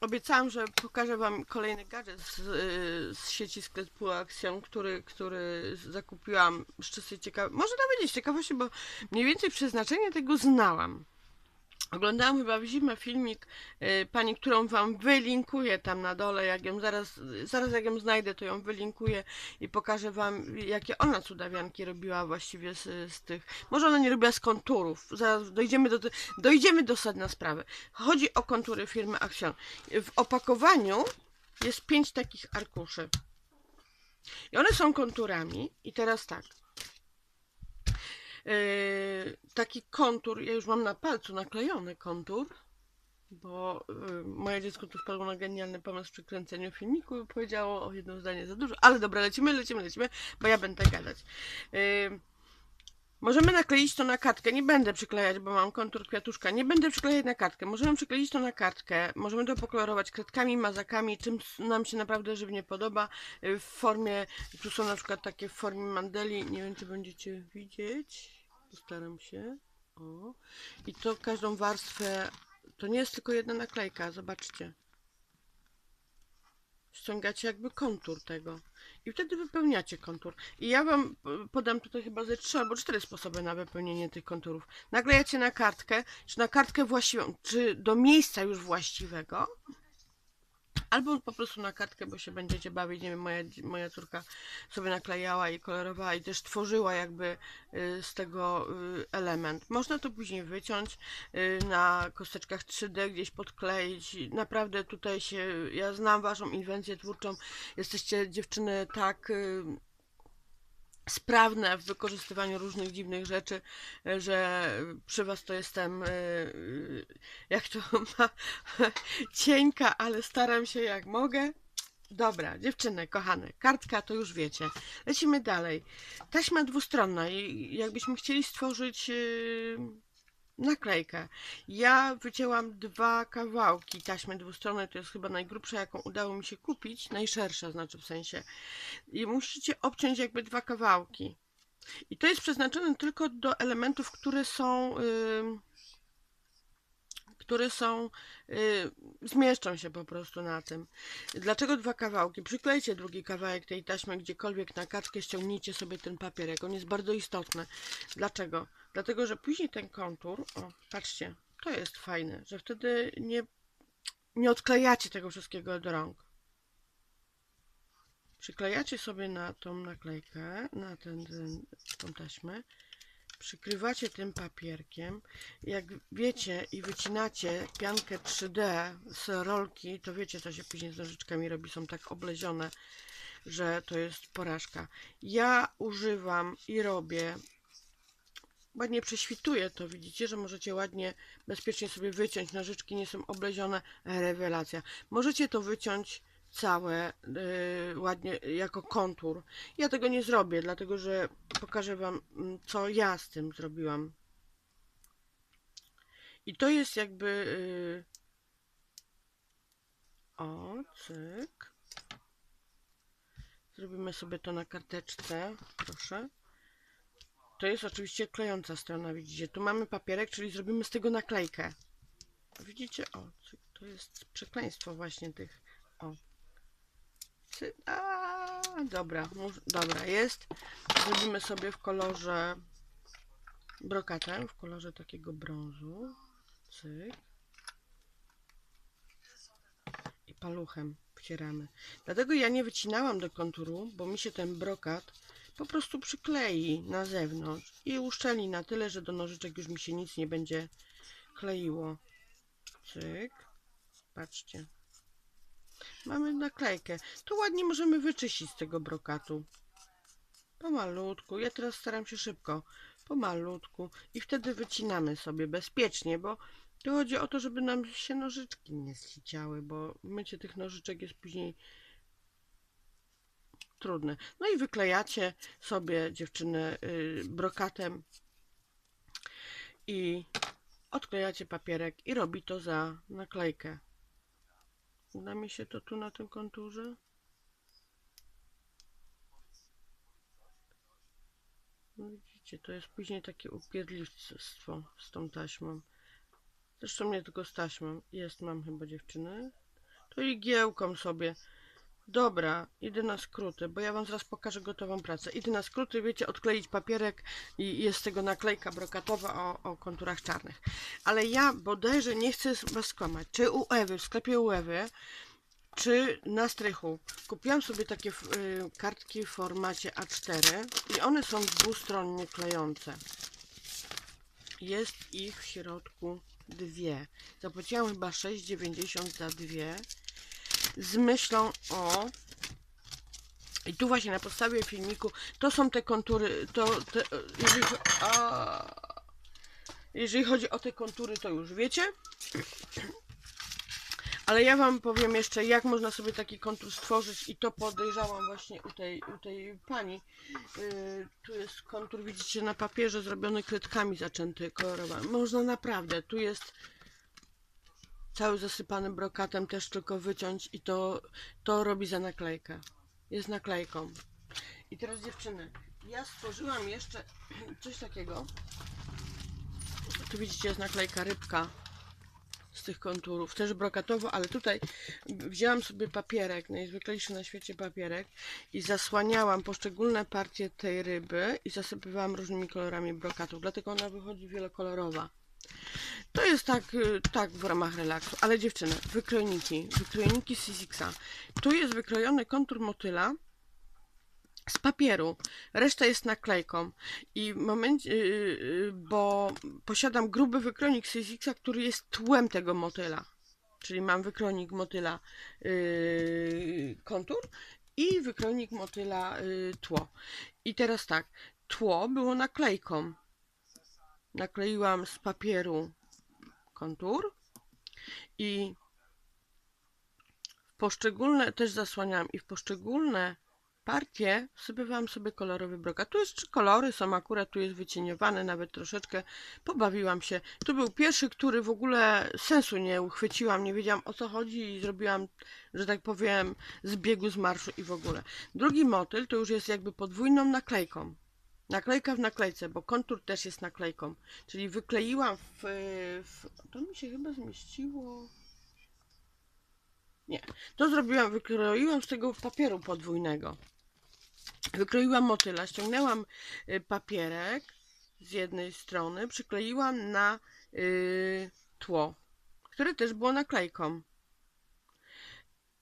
obiecałam, że pokażę Wam kolejny gadżet z, y, z sieci sklepu Axiom, który, który zakupiłam z czystej ciekawości. Może nawet nie z ciekawości, bo mniej więcej przeznaczenie tego znałam. Oglądałam chyba w zimę filmik y, pani, którą wam wylinkuję tam na dole, jak ją zaraz, zaraz jak ją znajdę, to ją wylinkuję i pokażę wam, jakie ona cudawianki robiła właściwie z, z tych. Może ona nie robiła z konturów. Zaraz dojdziemy do, dojdziemy do sedna sprawy. Chodzi o kontury firmy Action. W opakowaniu jest pięć takich arkuszy. I one są konturami. I teraz tak. Yy, taki kontur, ja już mam na palcu naklejony kontur, bo yy, moje dziecko tu wpadło na genialny pomysł przy kręceniu filmiku powiedziało o jedno zdanie za dużo, ale dobra, lecimy, lecimy, lecimy, bo ja będę gadać. Możemy nakleić to na kartkę, nie będę przyklejać, bo mam kontur kwiatuszka, nie będę przyklejać na kartkę, możemy przykleić to na kartkę, możemy to pokolorować kredkami, mazakami, czym nam się naprawdę żywnie podoba, yy, w formie, tu są na przykład takie w formie mandeli, nie wiem czy będziecie widzieć, postaram się, o, i to każdą warstwę, to nie jest tylko jedna naklejka, zobaczcie, ściągacie jakby kontur tego i wtedy wypełniacie kontur. I ja wam y, podam tutaj chyba ze trzy albo cztery sposoby na wypełnienie tych konturów. Naklejacie na kartkę, czy na kartkę właściwą, czy do miejsca już właściwego, albo po prostu na kartkę, bo się będziecie bawić. Nie wiem, moja, moja córka sobie naklejała i kolorowała i też tworzyła jakby y, z tego y, element. Można to później wyciąć y, na kosteczkach 3D, gdzieś podkleić. Naprawdę tutaj się, ja znam waszą inwencję twórczą. Jesteście dziewczyny tak sprawne w wykorzystywaniu różnych dziwnych rzeczy, y, że przy was to jestem y, y, jak to ma cieńka, ale staram się jak mogę. Dobra, dziewczyny, kochane, kartka to już wiecie. Lecimy dalej. Taśma dwustronna i jakbyśmy chcieli stworzyć naklejkę. Ja wycięłam dwa kawałki taśmy dwustronnej, to jest chyba najgrubsza, jaką udało mi się kupić, najszersza znaczy w sensie. I musicie obciąć jakby dwa kawałki. I to jest przeznaczone tylko do elementów, które są... Yy, które są, y, zmieszczą się po prostu na tym. Dlaczego dwa kawałki? Przyklejcie drugi kawałek tej taśmy gdziekolwiek na kaczkę, ściągnijcie sobie ten papierek. On jest bardzo istotny. Dlaczego? Dlatego, że później ten kontur, o, patrzcie, to jest fajne, że wtedy nie, nie odklejacie tego wszystkiego do rąk. Przyklejacie sobie na tą naklejkę, na ten, ten, tą taśmę, przykrywacie tym papierkiem. Jak wiecie i wycinacie piankę 3D z rolki, to wiecie, co się później z nożyczkami robi. Są tak oblezione, że to jest porażka. Ja używam i robię, ładnie prześwituję to, widzicie, że możecie ładnie, bezpiecznie sobie wyciąć. Nożyczki nie są oblezione, rewelacja. Możecie to wyciąć całe yy, ładnie jako kontur. Ja tego nie zrobię, dlatego że pokażę Wam, mm, co ja z tym zrobiłam. I to jest jakby. Yy... O, cyk. Zrobimy sobie to na karteczce, proszę. To jest oczywiście klejąca strona, widzicie. Tu mamy papierek, czyli zrobimy z tego naklejkę. Widzicie? O, to jest przekleństwo właśnie tych. O. A, dobra, dobra, jest. Zrobimy sobie w kolorze brokatem, w kolorze takiego brązu. Cyk. I paluchem wcieramy. Dlatego ja nie wycinałam do konturu, bo mi się ten brokat po prostu przyklei na zewnątrz i uszczelni na tyle, że do nożyczek już mi się nic nie będzie kleiło. Cyk. Patrzcie. Mamy naklejkę. Tu ładnie możemy wyczyścić z tego brokatu. Pomalutku. Ja teraz staram się szybko. Pomalutku. I wtedy wycinamy sobie bezpiecznie, bo tu chodzi o to, żeby nam się nożyczki nie ściciały, bo mycie tych nożyczek jest później trudne. No i wyklejacie sobie dziewczyny y, brokatem i odklejacie papierek i robi to za naklejkę. Uda mi się to tu na tym konturze? No widzicie, to jest później takie upierdliwstwo z tą taśmą. Zresztą nie tylko z taśmą. Jest, mam chyba dziewczyny. To igiełką sobie. Dobra, idę na skróty, bo ja wam zaraz pokażę gotową pracę. Idę na skróty, wiecie, odkleić papierek i jest z tego naklejka brokatowa o, o konturach czarnych. Ale ja bodajże nie chcę was skłamać. Czy u Ewy, w sklepie u Ewy, czy na strychu. Kupiłam sobie takie y, kartki w formacie A4 i one są dwustronnie klejące. Jest ich w środku dwie. Zapłaciłam chyba 6,90 za dwie. Z myślą o. I tu właśnie na podstawie filmiku to są te kontury. To te, jeżeli, a, jeżeli chodzi o te kontury, to już wiecie. Ale ja Wam powiem jeszcze, jak można sobie taki kontur stworzyć i to podejrzałam właśnie u tej, u tej pani. Yy, tu jest kontur, widzicie, na papierze zrobiony kredkami zaczęty kolorować. Można naprawdę, tu jest cały zasypany brokatem, też tylko wyciąć i to, to robi za naklejkę. Jest naklejką. I teraz dziewczyny, ja stworzyłam jeszcze coś takiego. Tu widzicie, jest naklejka rybka z tych konturów, też brokatowo, ale tutaj wzięłam sobie papierek, najzwyklejszy na świecie papierek i zasłaniałam poszczególne partie tej ryby i zasypywałam różnymi kolorami brokatów, dlatego ona wychodzi wielokolorowa. To jest tak, y, tak w ramach relaksu, ale dziewczyny, wykrojniki, wykrojniki Sizixa. Tu jest wykrojony kontur motyla z papieru, reszta jest naklejką i w momencie, yy, yy, bo posiadam gruby wykrojnik Sizixa, który jest tłem tego motyla. Czyli mam wykrojnik motyla kontur i wykrojnik motyla tło. I teraz tak, tło było naklejką. Nakleiłam z papieru kontur i w poszczególne, też zasłaniałam i w poszczególne partie wsypywałam sobie kolorowy brokat. Tu jest trzy kolory, są akurat, tu jest wycieniowany, nawet troszeczkę pobawiłam się. Tu był pierwszy, który w ogóle sensu nie uchwyciłam, nie wiedziałam o co chodzi i zrobiłam, że tak powiem, z biegu z marszu i w ogóle. Drugi motyl to już jest jakby podwójną naklejką. Naklejka w naklejce, bo kontur też jest naklejką. Czyli wykleiłam w, w. To mi się chyba zmieściło. Nie. To zrobiłam, wykroiłam z tego papieru podwójnego. Wykroiłam motyla, ściągnęłam y, papierek z jednej strony, przykleiłam na y, tło, które też było naklejką.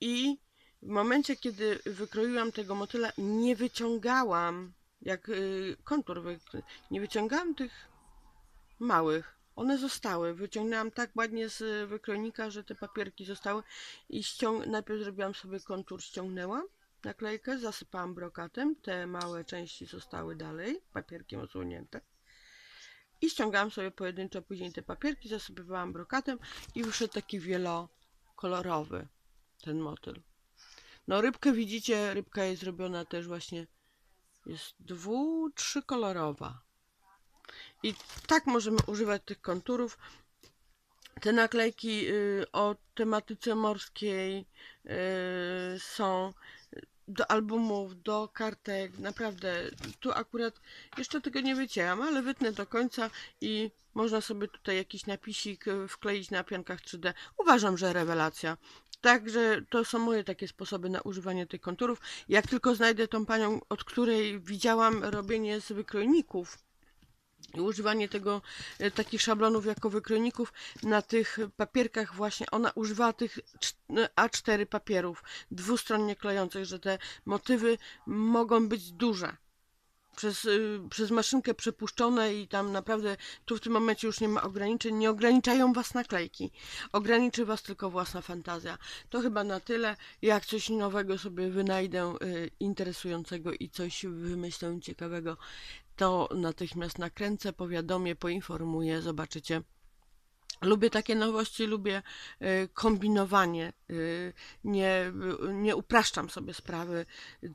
I w momencie, kiedy wykroiłam tego motyla, nie wyciągałam, jak y, kontur, nie wyciągałam tych małych. One zostały. Wyciągnęłam tak ładnie z wykrojnika, że te papierki zostały i ściąg... najpierw zrobiłam sobie kontur, ściągnęłam naklejkę, zasypałam brokatem, te małe części zostały dalej, papierkiem odsłonięte. I ściągałam sobie pojedynczo później te papierki, zasypywałam brokatem i wyszedł taki wielokolorowy ten motyl. No rybkę widzicie, rybka jest zrobiona też właśnie, jest dwu, trzykolorowa. I tak możemy używać tych konturów. Te naklejki y, o tematyce morskiej y, są do albumów, do kartek, naprawdę. Tu akurat jeszcze tego nie wycięłam, ale wytnę do końca i można sobie tutaj jakiś napisik y, wkleić na piankach 3D. Uważam, że rewelacja. Także to są moje takie sposoby na używanie tych konturów. Jak tylko znajdę tą panią, od której widziałam robienie z wykrojników, i używanie tego, e, takich szablonów jako wykrojników na tych papierkach właśnie, ona używała tych cz- A4 papierów dwustronnie klejących, że te motywy mogą być duże. Przez, y, przez maszynkę przepuszczone i tam naprawdę tu w tym momencie już nie ma ograniczeń, nie ograniczają was naklejki, ograniczy was tylko własna fantazja. To chyba na tyle, jak coś nowego sobie wynajdę y, interesującego i coś wymyślę ciekawego, to natychmiast nakręcę, powiadomię, poinformuję, zobaczycie. Lubię takie nowości, lubię y, kombinowanie. y, Nie, nie upraszczam sobie sprawy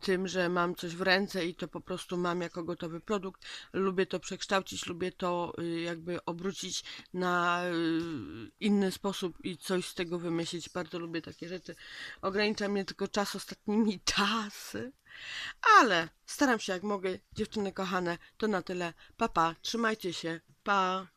tym, że mam coś w ręce i to po prostu mam jako gotowy produkt. Lubię to przekształcić, lubię to y, jakby obrócić na inny sposób i coś z tego wymyślić. Bardzo lubię takie rzeczy. Ogranicza mnie tylko czas ostatnimi czasy. Ale staram się jak mogę, dziewczyny kochane, to na tyle. Pa, pa, trzymajcie się. Pa.